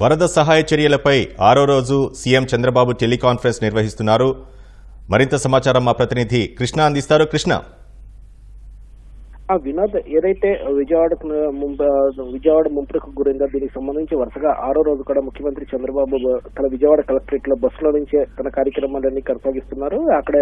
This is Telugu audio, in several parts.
వరద సహాయ చర్యలపై ఆరో రోజు సీఎం చంద్రబాబు టెలికాన్ఫరెన్స్ నిర్వహిస్తున్నారు. మరింత సమాచారం మా ప్రతినిధి కృష్ణ అందిస్తారు. కృష్ణ. ఆ వినోద్ ఏదైతే విజయవాడ విజయవాడ ముంపుకు గురైందో దీనికి సంబంధించి వరుసగా ఆరో రోజు కూడా ముఖ్యమంత్రి చంద్రబాబు తన విజయవాడ కలెక్టరేట్లో బస్సులో నుంచే తన కార్యక్రమాలన్నీ కొనసాగిస్తున్నారు. అక్కడ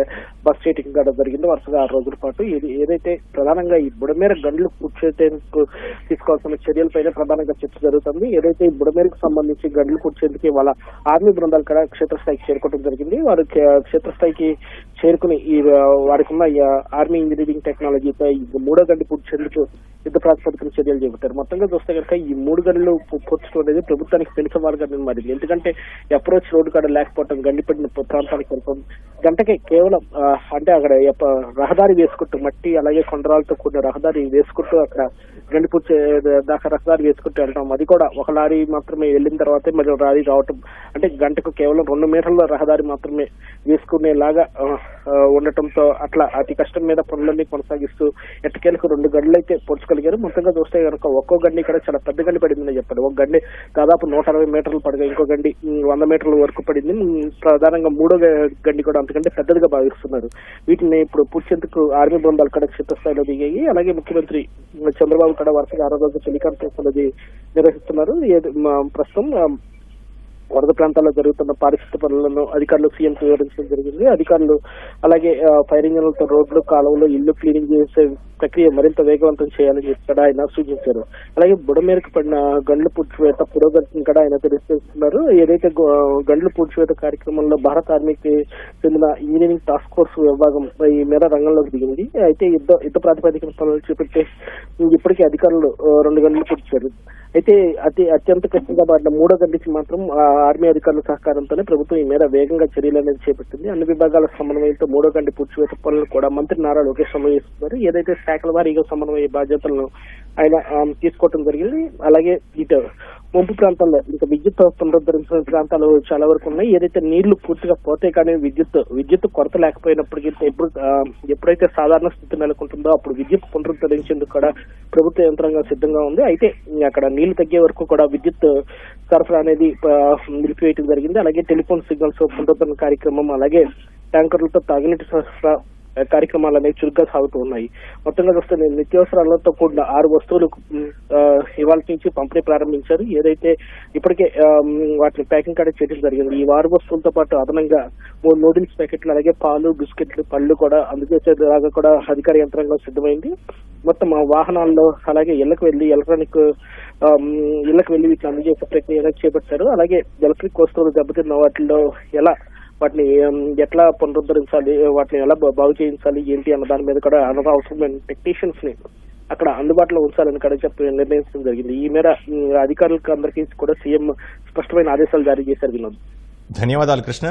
బస్ మీటింగ్ కూడా జరిగింది. వరుసగా ఆరు రోజుల పాటు ఇది ఏదైతే ప్రధానంగా ఈ బుడమేర గండ్లు కూర్చేందుకు తీసుకోవాల్సిన చర్యలపైన ప్రధానంగా చర్చ జరుగుతుంది. ఏదైతే ఈ బుడమేరకు సంబంధించి గండ్లు కూర్చేందుకు వాళ్ళ ఆర్మీ బృందాలు కూడా క్షేత్రస్థాయికి చేరుకోవడం జరిగింది. వారు క్షేత్రస్థాయికి చేరుకుని ఈ వాడికి వారికి ఉన్న ఈ, ఆర్మీ ఇంజనీరింగ్ టెక్నాలజీపై మూడో మూడో పూర్తి చెందుతూ యుద్ధ ప్రాతిపదికన చర్యలు చేపట్టారు. మొత్తంగా చూస్తే కనుక ఈ మూడు గంటలు పూడ్చడం అనేది ప్రభుత్వానికి పెను సవాలుగా మారింది ఎందుకంటే అప్రోచ్ రోడ్డు కాడ లేకపోవడం గండిపడిన ప్రాంతానికి వెళ్ళడం గంటకి కేవలం అంటే అక్కడ ఎప్ప- రహదారి వేసుకుంటూ మట్టి అలాగే కొండరాలతో కూడిన రహదారి వేసుకుంటూ అక్కడ గండిపూర్చే దాకా రహదారి వేసుకుంటూ వెళ్ళడం అది కూడా ఒక లారీ మాత్రమే వెళ్ళిన తర్వాతే మరో లారీ రావటం. అంటే గంటకు కేవలం రెండు మీటర్ల రహదారి మాత్రమే వేసుకునేలాగా ఉండటంతో అట్లా అతి కష్టం మీద పనులన్నీ కొనసాగిస్తూ ఎట్టకేలకు రెండు గడులైతే పొడుచుకు పొడుచుకోగలిగారు మొత్తంగా చూస్తే కనుక ఒక్కో గండి ఇక్కడ చాలా పెద్ద గండి పడిందని చెప్పండి ఒక గండి దాదాపు నూట అరవై మీటర్లు పడగా ఇంకో గండి వంద మీటర్ల వరకు పడింది. ప్రధానంగా మూడో గండి కూడా అంతకంటే పెద్దదిగా భావిస్తున్నారు. వీటిని ఇప్పుడు పూడ్చేందుకు ఆర్మీ బృందాలు కూడా క్షేత్రస్థాయిలో దిగాయి. అలాగే ముఖ్యమంత్రి చంద్రబాబు కూడా వరుసగా ఆరో రోజు టెలికాన్ఫరెన్స్ అనేది నిర్వహిస్తున్నారు. ఏది- మా- ప్రస్తుతం వరద ప్రాంతాల్లో జరుగుతున్న పారిశుద్ధ పనులను అధికారులు సీఎం వివరించడం జరిగింది. అధికారులు అలాగే ఫైర్ ఇంజన్లతో రోడ్లు కాలువలు ఇల్లు క్లీనింగ్ చేసే ప్రక్రియ మరింత వేగవంతం చేయాలని చెప్పి ఆయన సూచించారు. అలాగే బుడమేరకు పడిన గండ్లు పూడ్చివేత పురోగతిని కూడా ఆయన తెలియజేస్తున్నారు. ఏదైతే గో- గండ్లు పూడ్చివేత కార్యక్రమంలో భారత ఆర్మీకి చెందిన ఇంజనీరింగ్ టాస్క్ ఫోర్స్ విభాగం ఈ మేర రంగంలోకి దిగింది. అయితే యుద్ధ యుద్ధ ప్రాతిపదికన పనులు చేపట్టే ఇప్పటికే అధికారులు రెండు గంటలు పూడ్చారు. అయితే అతి అత్యంత కష్టంగా మారిన మూడో గంటకి మాత్రం ఆ, ఆర్మీ అధికారుల సహకారంతోనే ప్రభుత్వం ఈ మేర వేగంగా చర్యలు అనేది చేపట్టింది. అన్ని విభాగాల సమన్వయంతో మూడో గంట పూడ్చివేత పనులు కూడా మంత్రి నారా లోకేష్ సమన్వయిస్తున్నారు ఏదైతే శాఖల వారీగా సమన్వయ బాధ్యతలను ఆయన తీసుకోవటం జరిగింది అలాగే ఇటు ముంపు ప్రాంతాల్లో ఇంకా విద్యుత్ పునరుద్ధరించిన ప్రాంతాలు చాలా వరకు ఉన్నాయి. ఏదైతే నీళ్ళు పూర్తిగా పోతే కానీ విద్యుత్ విద్యుత్ కొరత లేకపోయినప్పటికీ ఎప్పుడు ఎప్పుడైతే సాధారణ స్థితి నెలకొంటుందో అప్పుడు విద్యుత్ పునరుద్ధరించేందుకు కూడా ప్రభుత్వ యంత్రాంగం సిద్ధంగా ఉంది. అయితే అక్కడ నీళ్ళు తగ్గే వరకు కూడా విద్యుత్ సరఫరా అనేది నిలిపివేయడం జరిగింది. అలాగే టెలిఫోన్ సిగ్నల్స్ పునరుద్ధరణ కార్యక్రమం అలాగే ట్యాంకర్లతో తాగునీటి సరఫరా కార్యక్రమాలు అనేవి చురుగ్గా సాగుతూ ఉన్నాయి. మొత్తంగా చూస్తే నేను నిత్యావసరాలతో కూడిన ఆరు వస్తువులు ఇవాళ నుంచి పంపిణీ ప్రారంభించారు. ఏదైతే ఇప్పటికే వాటిని ప్యాకింగ్ కూడా చేయడం జరిగింది. ఈ ఆరు వస్తువులతో పాటు అదనంగా మూడు నూడిల్స్ ప్యాకెట్లు అలాగే పాలు బిస్కెట్లు పళ్ళు కూడా అందజేసేలాగా కూడా అధికార యంత్రాంగం సిద్ధమైంది. మొత్తం వాహనాల్లో అలాగే ఇళ్ళకు వెళ్ళి ఎలక్ట్రానిక్ ఇళ్ళకు వెళ్ళి వీటిని అందజేసే ప్రక్రియ అనేది చేపట్టారు. అలాగే ఎలక్ట్రిక్ వస్తువులు దెబ్బతిన్న వాటిల్లో ఎలా వాటిని ఎట్లా పునరుద్ధరించాలి వాటిని ఎలా బాగు చేయించాలి ఏంటి అన్న దాని మీద కూడా అనగా అవసరమైన టెక్నీషియన్స్ని అక్కడ అందుబాటులో ఉంచాలని కూడా చెప్పి నిర్ణయించడం జరిగింది. ఈ మేర అధికారులకు అందరికీ కూడా సీఎం స్పష్టమైన ఆదేశాలు జారీ చేశారు వినోద్. ధన్యవాదాలు కృష్ణ.